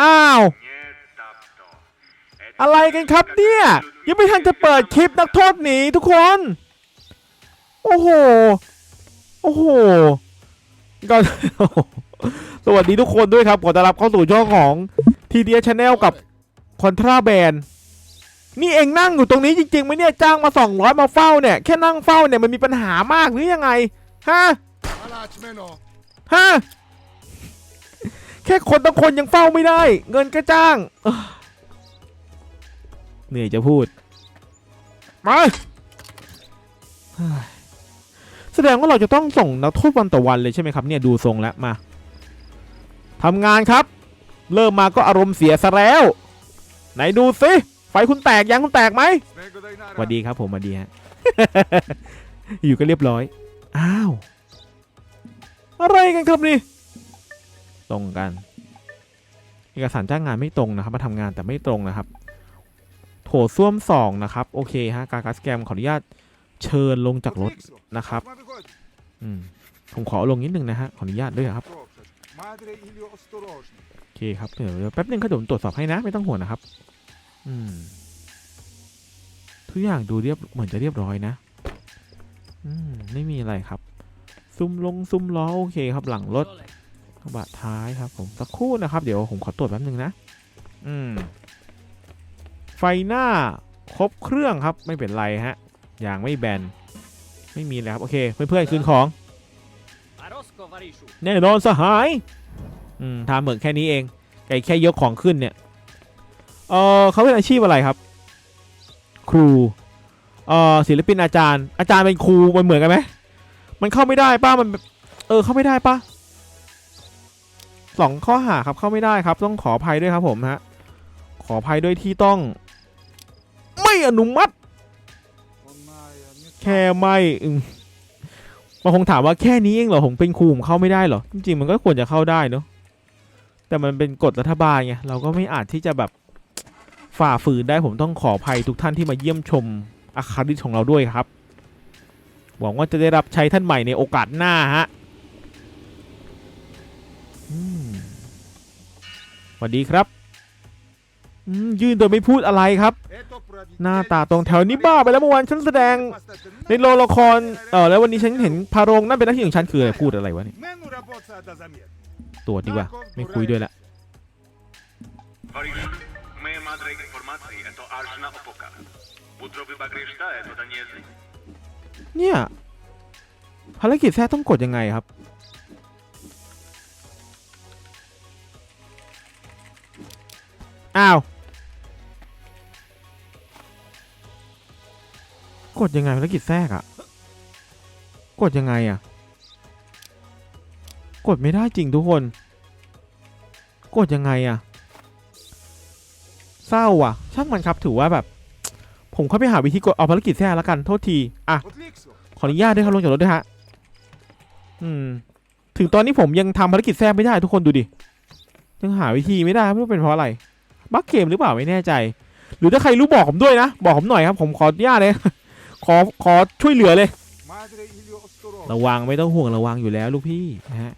อ้าว อะไรกันครับเนี่ย ยังไม่ทันจะเปิดคลิปนักโทษหนีทุกคน โอ้โห โอ้โหก็สวัสดีทุกคนด้วยครับ ขอต้อนรับเข้าสู่ช่องของ TDS Channel กับ Contra Band นี่เองนั่งอยู่ตรงนี้จริงๆไหมเนี่ยจ้างมา200มาเฝ้าเนี่ย แค่นั่งเฝ้าเนี่ยมันมีปัญหามากหรือยังไงฮะฮะ ค่คนต้องคนยังเฝ้าไม่ได้ เงินก็จ้าง เหนื่อยจะพูด มาแสดงว่าเราจะต้องส่งนักโทษวันต่อวันเลยใช่ไหมครับเนี่ยดูทรงแล้วมาทำงานครับ เริ่มมาก็อารมณ์เสียซะแล้ว ไหนดูสิไฟคุณแตกยังคุณแตกไหมสวัสดีครับผมสวัสดีฮะอยู่ก็เรียบร้อยอ้าว อะไรกันครับนี่ ตรงกัน เอกสารจ้างงานไม่ตรงนะครับ มาทำงานแต่ไม่ตรงนะครับ โถส้วมสองนะครับ โอเคฮะ การกัสแกมขออนุญาตเชิญลงจากรถนะครับ อืม ผมขอลงนิดนึงนะฮะ ขออนุญาตด้วยครับ โอเคครับ เดี๋ยวแป๊บนึงครับผมตรวจสอบให้นะ ไม่ต้องห่วงนะครับ อืม ทุกอย่างดูเรียบเหมือนจะเรียบร้อยนะ อืม ไม่มีอะไรครับ ซุ่มลงซุ่มล้อโอเคครับหลังรถ กระบะท้ายครับผมสักครู่นะครับ เดี๋ยวผมขอตรวจแป๊บนึงนะ อืม ไฟหน้าครบเครื่องครับ ไม่เป็นไรฮะ อย่างไม่แบน ไม่มีแล้วครับ โอเค เพื่อนๆคืนของ แน่นอนสหาย อืมทำเหมือนแค่นี้เอง ไก่แค่ยกของขึ้นเนี่ย เออเขาเป็นอาชีพอะไรครับ ครู เออศิลปินอาจารย์ อาจารย์เป็นครูมันเหมือนกันไหม มันเข้าไม่ได้ป้ามัน เออ เข้าไม่ได้ป้า สองข้อหาครับเข้าไม่ได้ครับ ต้องขออภัยด้วยครับผมฮะขออภัยด้วยที่ต้อง ไม่อนุมัติ แค่ไม่มันคงถามว่าแค่นี้เองเหรอผมเป็นครูผมเข้าไม่ได้เหรอจริงๆมันก็ควรจะเข้าได้เนาะแต่มันเป็นกฎรัฐบาลไงเราก็ไม่อาจที่จะแบบฝ่าฝืนได้ผมต้องขออภัยทุกท่านที่มาเยี่ยมชมอาคาดิของเราด้วยครับ หวังว่าจะได้รับใช้ท่านใหม่ในโอกาสหน้าฮะ สวัสดีครับยืนโดยไม่พูดอะไรครับ หน้าตาตรงแถวนี้บ้าไปแล้วเมื่อวานฉันแสดง ในโรงละครเออแล้ววันนี้ฉันเห็นพารงนั่นเป็นหน้าที่ของฉันคืออะไรพูดอะไรวะนี่ตรวจดีกว่า ไม่คุยด้วยละเนี่ยภารกิจแท้ต้องกดยังไงครับ อ้าว กดยังไงภารกิจแทรกอะกดยังไงอะกดไม่ได้จริงทุกคน กดยังไงอะเศร้าอะ ช่างมันครับถือว่าแบบ ผมค่อยไปหาวิธีกดเอาภารกิจแทรกแล้วกันโทษทีอะขออนุญาตด้วยครับลงจากรถด้วยฮะอืม ถึงตอนนี้ผมยังทำภารกิจแทรกไม่ได้ทุกคนดูดิยังหาวิธีไม่ได้ไม่รู้เป็นเพราะอะไร บักเคมหรือเปล่าไม่แน่ใจ หรือถ้าใครรู้บอกผมด้วยนะ บอกผมหน่อยครับ ผมขออนุญาตเลย ขอขอช่วยเหลือเลย ระวังไม่ต้องห่วงระวังอยู่แล้วลูกพี่นะฮะ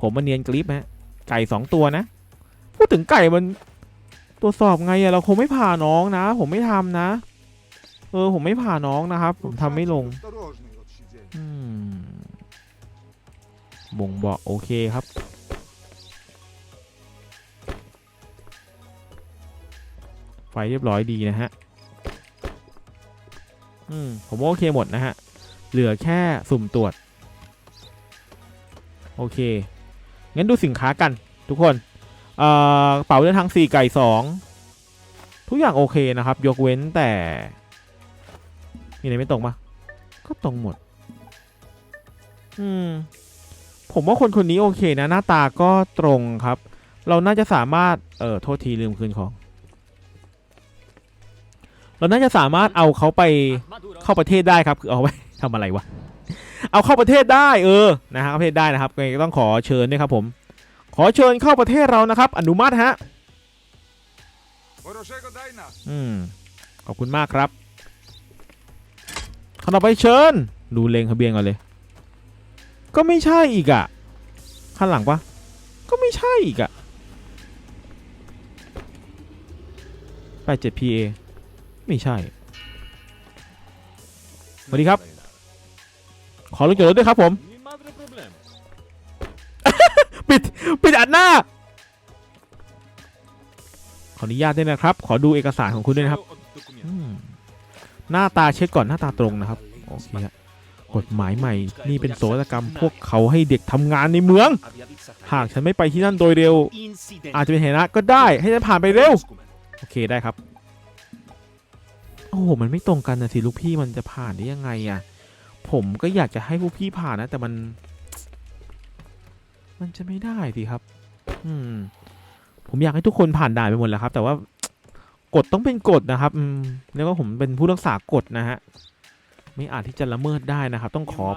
ผมมันเนียนกริปฮะไก่สองตัวนะ พูดถึงไก่มันตัวสอบไงอะเราคงไม่ผ่าน้องนะ ผมไม่ทำนะ เออผมไม่ผ่าน้องนะครับ ผมทำไม่ลงบ่งบอกโอเคครับ ไฟเรียบร้อยดีนะฮะ อืม ผมว่าโอเคหมดนะฮะ เหลือแค่สุ่มตรวจ โอเค งั้นดูสินค้ากันทุกคน เอ่อกระเป๋าเดินทางสี่ไก่สอง ทุกอย่างโอเคนะครับ ยกเว้นแต่ มีอะไรไม่ตรงปะก็ตรงหมด อืม ผมว่าคนคนนี้โอเคนะ หน้าตาก็ตรงครับ เราน่าจะสามารถ เออโทษทีลืมคืนของ เราน่าจะสามารถเอาเขาไปเข้าประเทศได้ครับคือเอาไปทำอะไรวะเอาเข้าประเทศได้เออนะฮะเข้าประเทศได้นะครับก็ต้องขอเชิญด้วยครับผม ขอเชิญเข้าประเทศเรานะครับ อนุมัติฮะอืมขอบคุณมากครับขนาไปเชิญ ดูเลงทะเบียนก่อนเลย ก็ไม่ใช่อีกอะข้างหลังปะก็ไม่ใช่อีกอะ 87PA ไม่ใช่ สวัสดีครับ ขอลงจอดรถด้วยครับผม Ni madre problem. ปิด ปิดอัดหน้า ขออนุญาตด้วยนะครับ ขอดูเอกสารของคุณด้วยนะครับ Od dokumentu. อืมหน้าตาเช็คก่อนหน้าตาตรงนะครับ โอเคฮะกฎหมายใหม่ นี่เป็นโศกกรรม พวกเขาให้เด็กทำงานในเมือง หากฉันไม่ไปที่นั่นโดยเร็ว อาจจะเป็นเหตุนะก็ได้ ให้ฉันผ่านไปเร็ว โอเคได้ครับ โอ้โห มันไม่ตรงกันนะสิลูกพี่มันจะผ่านได้ยังไงอะผมก็อยากจะให้พวกพี่ผ่านนะ แต่มัน มันจะไม่ได้สิครับ อืม ผมอยากให้ทุกคนผ่านด่านไปหมดแล้วครับ แต่ว่ากฎต้องเป็นกฎนะครับ อืม แล้วก็ผมเป็นผู้รักษากฎนะฮะ ไม่อาจที่จะละเมิดได้นะครับ ต้องขอบ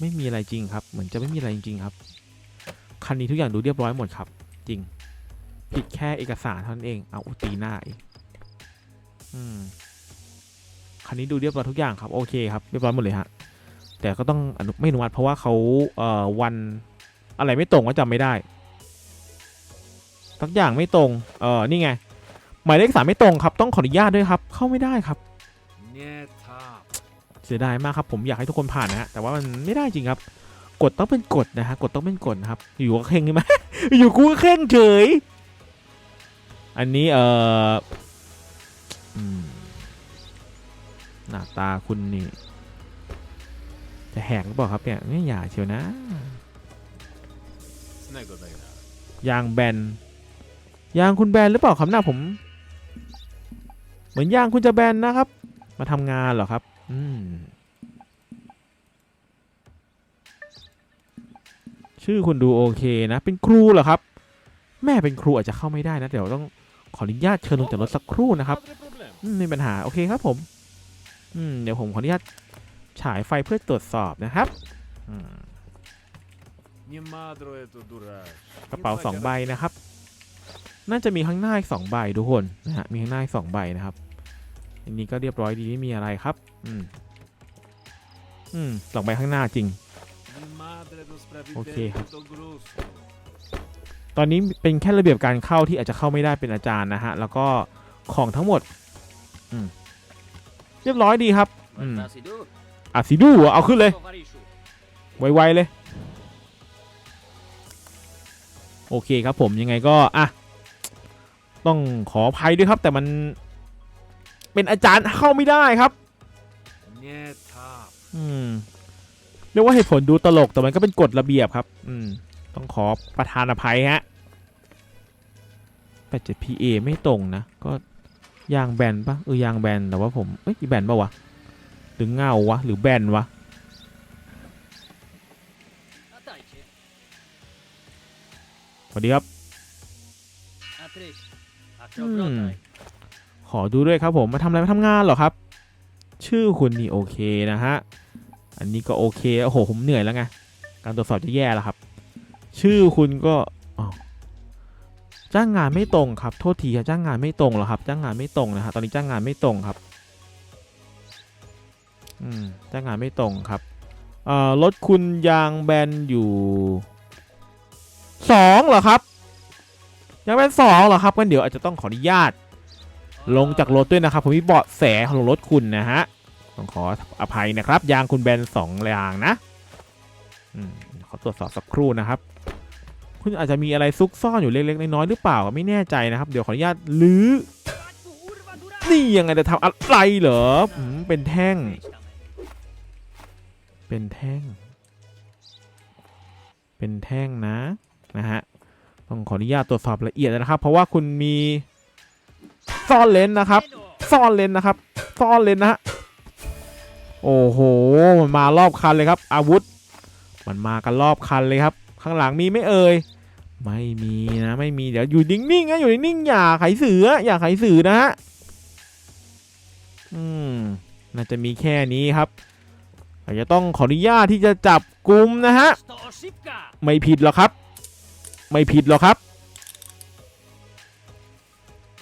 ไม่มีอะไรจริงครับ เหมือนจะไม่มีอะไรจริงครับ คันนี้ทุกอย่างดูเรียบร้อยหมดครับ จริง ผิดแค่เอกสารเท่านั้นเอง เอาตีหน้าอีกอืมคันนี้ดูเรียบร้อยทุกอย่างครับ โอเคครับเรียบร้อยหมดเลยฮะแต่ก็ต้องอนุไม่อนุมัติเพราะว่าเขาเอ่อวันอะไรไม่ตรงก็จำไม่ได้สักอย่างไม่ตรง เออนี่ไง หมายเลขสามไม่ตรงครับ ต้องขออนุญาตด้วยครับ เข้าไม่ได้ครับเสียดายมากครับ ผมอยากให้ทุกคนผ่านนะฮะ แต่ว่ามันไม่ได้จริงครับกฎต้องเป็นกฎนะฮะกฎต้องเป็นกฎนะครับ อยู่ก็เข่งใช่ไหมอยู่กูก็เข่งเฉย อันนี้เออหน้าตาคุณนี่ จะแหกหรือเปล่าครับเนี่ยไม่อย่าเชียวนะยางแบนยางคุณแบนหรือเปล่าครับหน้าผม เหมือนยางคุณจะแบนนะครับ มาทำงานเหรอครับ อืมชื่อคุณดูโอเคนะ เป็นครูเหรอครับ แม่เป็นครูอาจจะเข้าไม่ได้นะ เดี๋ยวต้อง ขออนุญาตเชิญลงจากรถสักครู่นะครับไม่มีปัญหาโอเคครับผมอืมเดี๋ยวผมขออนุญาตฉายไฟเพื่อตรวจสอบนะครับกระเป๋าสองใบนะครับ น่าจะมีข้างหน้าอีกสองใบทุกคนนะฮะมีข้างหน้าอีกสองใบนะครับ อันนี้ก็เรียบร้อยดีไม่มีอะไรครับ อืมอืมสองใบข้างหน้าจริง Nie madre do Okej. sprawiedliwego do grustu. ตอนนี้เป็นแค่ระเบียบการเข้าที่อาจจะเข้าไม่ได้เป็นอาจารย์นะฮะ แล้วก็ของทั้งหมดอืมเรียบร้อยดีครับอืม Vasidu. อะสีดูเอเอาขึ้นเลย ไวๆเลย โอเคครับผมยังไงก็อะต้องขออภัยด้วยครับ แต่มันเป็นอาจารย์เข้าไม่ได้ครับอืมเรียกว่าเหตุผลดูตลกแต่มันก็เป็นกฎระเบียบครับ อืม ต้องขอประธานอภัยฮะ 87 PA ไม่ตรงนะ ก็ยางแบนปะเออยางแบนแต่ว่าผมเอ้ยแบนปะวะหรือเงาวะหรือแบนวะสวัสดีครับขอดูด้วยครับผมมาทำอะไรมาทำงานเหรอครับ ชื่อคุณนี่โอเคนะฮะ อันนี้ก็โอเคโอ้โหผมเหนื่อยแล้วไงการตรวจสอบจะแย่แล้วครับ ชื่อคุณก็จ้างงานไม่ตรงครับ โทษทีครับจ้างงานไม่ตรงเหรอครับ จ้างงานไม่ตรงนะฮะตอนนี้จ้างงานไม่ตรงครับ อืม จ้างงานไม่ตรงครับเอ่อรถคุณยางแบนอยู่สองเหรอครับ ยางแบนสองเหรอครับงั้นเดี๋ยวอาจจะต้องขออนุญาต ลงจากรถด้วยนะครับผมมีเบาะแสของรถคุณนะฮะต้องขออภัยนะครับ ยางคุณแบนสองยางนะ อืม ขอตรวจสอบสักครู่นะครับ คุณอาจจะมีอะไรซุกซ่อนอยู่เล็กๆน้อยๆหรือเปล่าไม่แน่ใจนะครับ เดี๋ยวขออนุญาตลื้อนี่ยังไงจะทำอะไรเหรอเป็นแท่ง เป็นแท่ง เป็นแท่งนะนะฮะต้องขออนุญาตตรวจสอบละเอียดนะครับ เพราะว่าคุณมีซ่อนเลนส์นะครับซ่อนเลนนะครับซ่อนเลนนะฮะโอ้โหมันมารอบคันเลยครับ อาวุธ มันมากันรอบคันเลยครับ ข้างหลังมีไม่เอ่ยไม่มีนะไม่มีเดี๋ยวอยู่นิ่งๆนะอยู่นิ่งๆอย่าไขสืออย่าไขสือนะฮะอืมน่าจะมีแค่นี้ครับอาจจะต้องขออนุญาตที่จะจับกลุ่มนะฮะไม่ผิดหรอกครับ ไม่ผิดหรอกครับ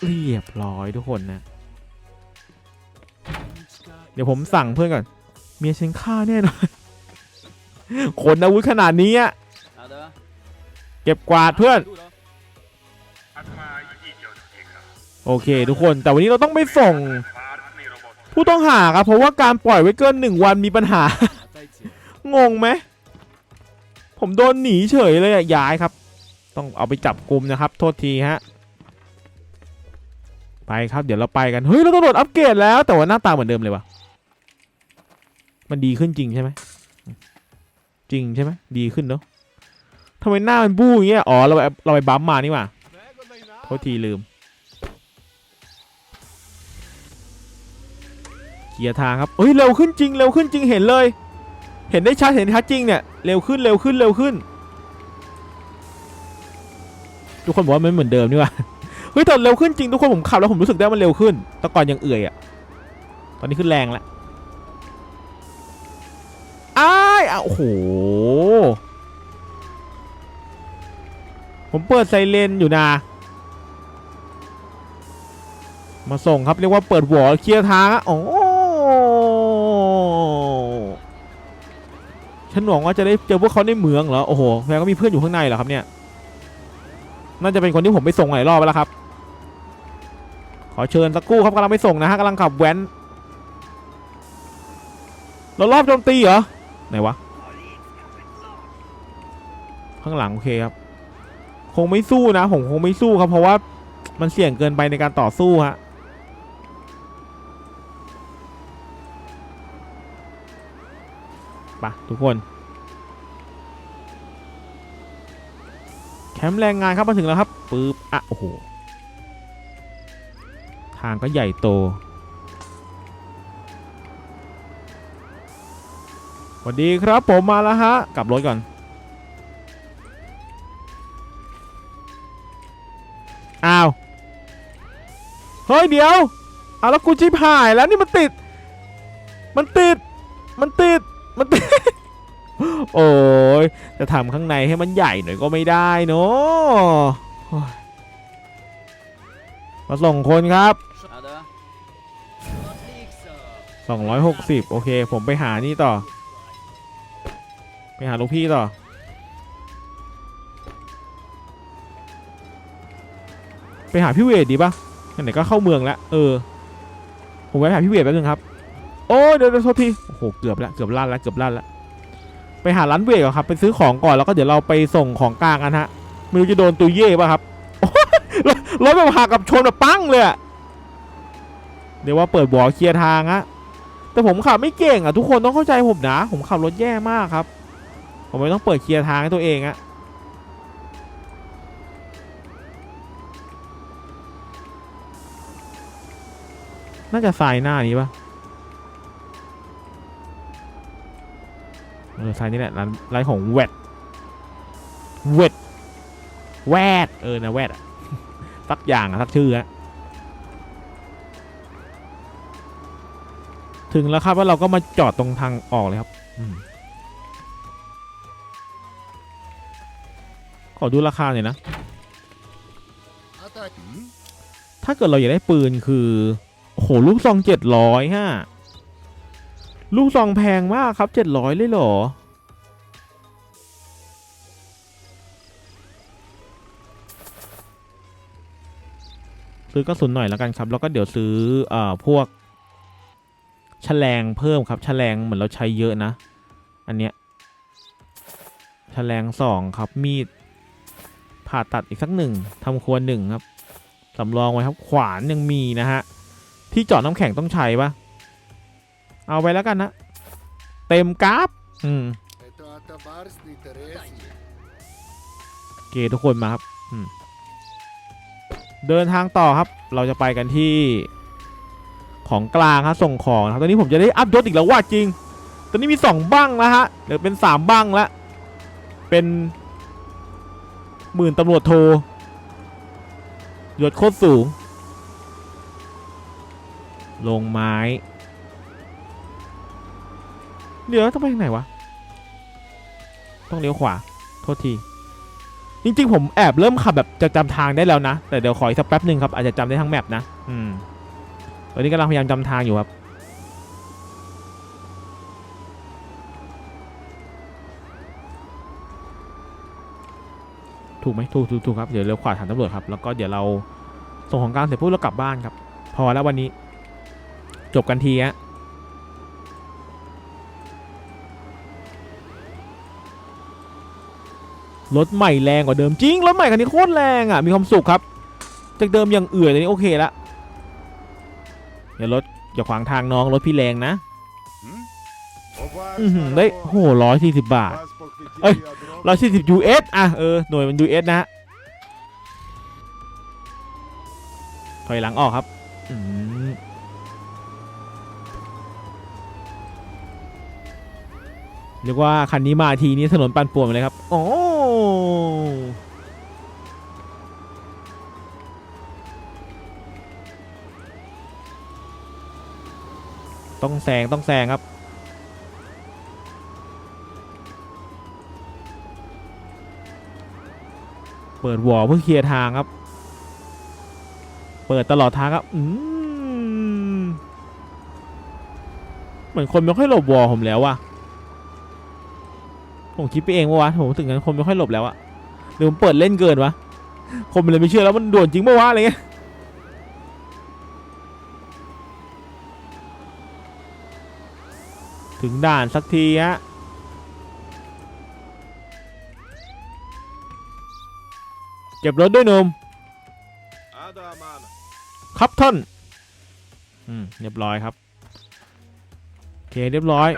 เรียบร้อยทุกคนนะ เดี๋ยวผมสั่งเพื่อนก่อน เมียฉันฆ่าแน่นอนคนอาวุธขนาดนี้อะ ก็บกวาดเพื่อน โอเค ทุกคนแต่วันนี้เราต้องไปส่ง ผู้ต้องหาครับ เพราะว่าการปล่อยไว้เกินหนึ่งวันมีปัญหา งงไหม ผมโดนหนีเฉยเลยอะย้ายครับ ต้องเอาไปจับกลุ่มนะครับ โทษทีฮะ ไปครับเดี๋ยวเราไปกัน เฮ้ย เราต้องโดดอัปเกรดแล้ว แต่ว่าหน้าตาเหมือนเดิมเลยวะมันดีขึ้นจริงใช่ไหมจริงใช่ไหมดีขึ้นเนาะ ทำไมหน้ามันบู้อย่างเงี้ย อ๋อ เราไปเราไปบัมมานี่หว่าโทษทีลืม เกียร์ทางครับเฮ้ย เร็วขึ้นจริง เร็วขึ้นจริง เห็นเลย เห็นได้ชัด เห็นชัดจริงเนี่ย เร็วขึ้น เร็วขึ้น เร็วขึ้น ทุกคนบอกว่ามันเหมือนเดิมนี่ว่าเฮ้ยแต่เร็วขึ้นจริงทุกคนผมขับแล้วผมรู้สึกได้ว่ามันเร็วขึ้น แต่ก่อนยังเอื่อยอะตอนนี้ขึ้นแรงแล้วอ้ายอะโอ้โห ผมเปิดไซเรนอยู่นะ มาส่งครับเรียกว่าเปิดหัวเคลียร์ทางอะโอ้ฉันหวังว่าจะได้เจอพวกเขาในเมืองเหรอ โอ้โหแสดงว่ามีเพื่อนอยู่ข้างในเหรอครับเนี่ย น่าจะเป็นคนที่ผมไปส่งหลายรอบไปแล้วครับ ขอเชิญสักครู่ครับกำลังไปส่งนะฮะกำลังขับแว้นเรารอบโจมตีเหรอ ไหนวะ ข้างหลังโอเคครับ งไม่สู้นะ ผมคงไม่สู้ครับเพราะว่ามันเสี่ยงเกินไปในการต่อสู้ฮะไปะทุกคน แคมป์แรงงานครับมาถึงแล้วครับปึ๊บอะโอ้โห ทางก็ใหญ่โตสวัสดีครับผมมาแล้วฮะ กลับรถก่อน อ้าว เฮ้ยเดี๋ยวเอาแล้วกูชิบหายแล้วนี่มันติด มันติด มันติด มันติด โอ้ยจะทำข้างในให้มันใหญ่หน่อยก็ไม่ได้เนาะโอ้ยมาส่งคนครับ Ada? Otlixo. 260 โอเค ผมไปหานี่ต่อ ไปหาลูกพี่ต่อ ไปหาพี่เวทดีปะไหนก็เข้าเมืองแล้วเออ ผมไปหาพี่เวทแป๊บนึงครับ โอ้เดี๋ยวเดี๋ยวโทษทีโอ้โหเกือบแล้วเกือบลั่นแล้วเกือบลั่นแล้วไปหาร้านเวทก่อนครับไปซื้อของก่อนแล้วก็เดี๋ยวเราไปส่งของกลางกันฮะไม่รู้จะโดนตุยเย่ป่ะครับรถแบบหักกับชนแบบปั้งเลยเดี๋ยวว่าเปิดบ่อเคลียร์ทางฮะแต่ผมขับไม่เก่งอะทุกคนต้องเข้าใจผมนะ ผมขับรถแย่มากครับ ผมไม่ต้องเปิดเคลียร์ทางให้ตัวเองอะ น่าจะสายหน้านี้ปะเออสายนี้แหละร้านร้านของแวดเวดแวดเออนะแวดอะสักอย่างอะสักชื่ออะถึงแล้วครับว่าเราก็มาจอดตรงทางออกเลยครับอมขอดูราคาหน่อยนะ Ata- Hmm? ถ้าเกิดเราอยากได้ปืนคือโอ้โหลูกซองเจ็ดร้อยฮะลูกซองแพงมากครับเจ็ดร้อยเลยเหรอ ซื้อกระสุนหน่อยแล้วกันครับ แล้วก็เดี๋ยวซื้อเอ่อพวกแฉลงเพิ่มครับแฉลงเหมือนเราใช้เยอะนะ อันเนี้ยแฉลงสองครับมีดผ่าตัดอีกสักหนึ่งทำครัวหนึ่งครับสำรองไว้ครับขวานยังมีนะฮะ ที่จอดน้ำแข็งต้องใช้ปะเอาไปแล้วกันนะ เต็มกราฟอืมเคทุกคนมาครับเดินทางต่อครับ เราจะไปกันที่ของกลางครับส่งของครับตอนนี้ผมจะได้อัพยศอีกแล้วว่าจริง ตอนนี้มี 2บั้งแล้วฮะเดี๋ยวเป็น 3บั้างละเป็นหมื่นตำรวจโทยศโคตรสูง ลงไม้ เดี๋ยวต้องไปทางไหนวะ ต้องเลี้ยวขวา โทษที จริงๆ ผมแอบเริ่มขับแบบจะจำทางได้แล้วนะ แต่เดี๋ยวขออีกสักแป๊บหนึ่งครับ อาจจะจำได้ทั้งแมปนะ อืม ตอนนี้กำลังพยายามจำทางอยู่ครับถูกไหมถูกถูกถูกครับ เดี๋ยวเลี้ยวขวาฐานตำรวจครับ แล้วก็เดี๋ยวเราส่งของกลางเสร็จปุ๊บแล้วกลับบ้านครับ พอแล้ววันนี้ จบกันทีฮะรถใหม่แรงกว่าเดิมจริงรถใหม่คันนี้โคตรแรงอะมีความสุขครับจากเดิมยังเอื่อยเลยนี่โอเคละอย่ารถอย่าขวางทางน้องรถพี่แรงนะอือหือได้โหร้อยสี่สิบบาทเอ้ยร้อยสี่สิบ US อะเออหน่วยมัน US นะฮะถอยหลังออกครับอืม เรียกว่าคันนี้มาทีนี้ถนนปั่นป่วนไปเลยครับ โอ้ต้องแซงต้องแซงครับ เปิดวอลเพื่อเคลียร์ทางครับ เปิดตลอดทางครับ อืม เหมือนคนไม่ค่อยหลบวอลผมแล้วว่ะ ผมคิดไปเองว่าวะผมถึงงั้นคนไม่ค่อยหลบแล้วอะหรือผมเปิดเล่นเกินวะ คนมันเลยไม่เชื่อแล้วมันด่วนจริงปะวะอะไรเงี้ยถึงด่านสักทีฮะเก็บรถด้วยหนุ่มครับท่านอืมเรียบร้อยครับโอ เคเรียบร้อย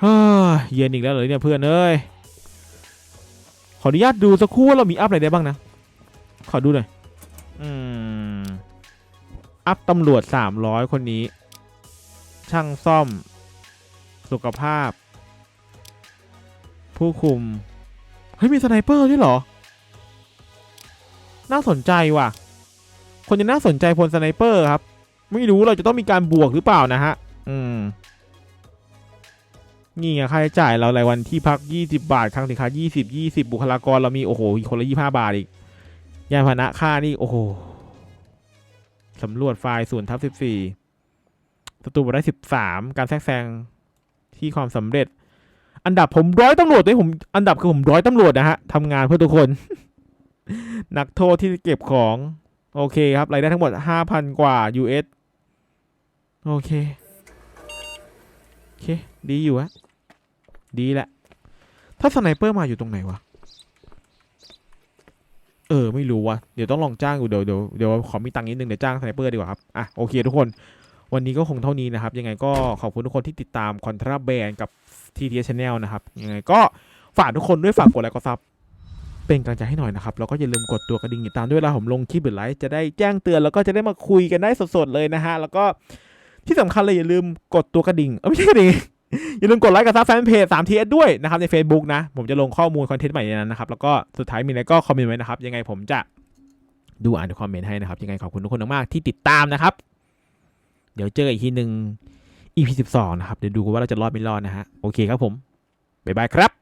เฮ้ยเย็นอีกแล้วเหรอเนี่ยเพื่อนเอ้ยขออนุญาตดูสักครู่ว่าเรามีอัพอะไรได้บ้างนะ ขอดูหน่อยอืมอัพตำรวจ 300 คนนี้ ช่างซ่อม สุขภาพ ผู้คุม เฮ้ย มีสไนเปอร์ด้วยเหรอ น่าสนใจว่ะ คนจะน่าสนใจพลสไนเปอร์ครับ ไม่รู้เราจะต้องมีการบวกหรือเปล่านะฮะ อืมนี่ไงค่าใช้จ่ายเรารายวันที่พัก 20 บาทครั้งสินค้า 20 20 บุคลากรเรามีโอ้โหคนละ 25 บาทอีกยานพาหนะค่านี่โอ้โหสำรวจไฟล์ส่วนทับ14ศัตรูบทได้13การแทรกแซงที่ความสำเร็จ อันดับผมร้อยตำรวจด้วยผมอันดับคือผมร้อยตำรวจนะฮะทำงานเพื่อทุกคน นักโทษที่เก็บของ โอเคครับรายได้ทั้งหมด5,000กว่า US โอเค เค ดีอยู่ฮะดีแหละ ถ้าสไนเปอร์มาอยู่ตรงไหนวะ เออ ไม่รู้วะเดี๋ยวต้องลองจ้างอยู่เดี๋ยวเดี๋ยวเดี๋ยวขอมีตังค์นิดนึงเดี๋ยวจ้างสไนเปอร์ดีกว่าครับ อะ โอเคทุกคน วันนี้ก็คงเท่านี้นะครับ ยังไงก็ขอบคุณทุกคนที่ติดตามคอนทราแบนกับ TTS Channel นะครับ ยังไงก็ฝากทุกคนด้วยฝากกดไลค์กดซับเป็นกำลังใจให้หน่อยนะครับ แล้วก็อย่าลืมกดตัวกระดิ่งติดตามด้วยเวลาผมลงคลิปหรือไลฟ์จะได้แจ้งเตือนแล้วก็จะได้มาคุยกันได้สดๆเลยนะฮะ แล้วก็ ที่สำคัญเลยอย่าลืมกดตัวกระดิ่งเออไม่ใช่กระดิ่งอย่าลืมกดไลค์กับซับแฟนเพจ 3TS ด้วยนะครับใน Facebook นะ ผมจะลงข้อมูลคอนเทนต์ใหม่ในนั้นนะครับ แล้วก็สุดท้ายมีอะไรก็คอมเมนต์ไว้นะครับ ยังไงผมจะดูอ่านคอมเมนต์ให้นะครับ ยังไงขอบคุณทุกคนมากๆที่ติดตามนะครับ เดี๋ยวเจออีกทีหนึ่ง EP 12 นะครับ เดี๋ยวดูว่าเราจะรอดไม่รอดนะฮะ โอเคครับผม บ๊ายบายครับ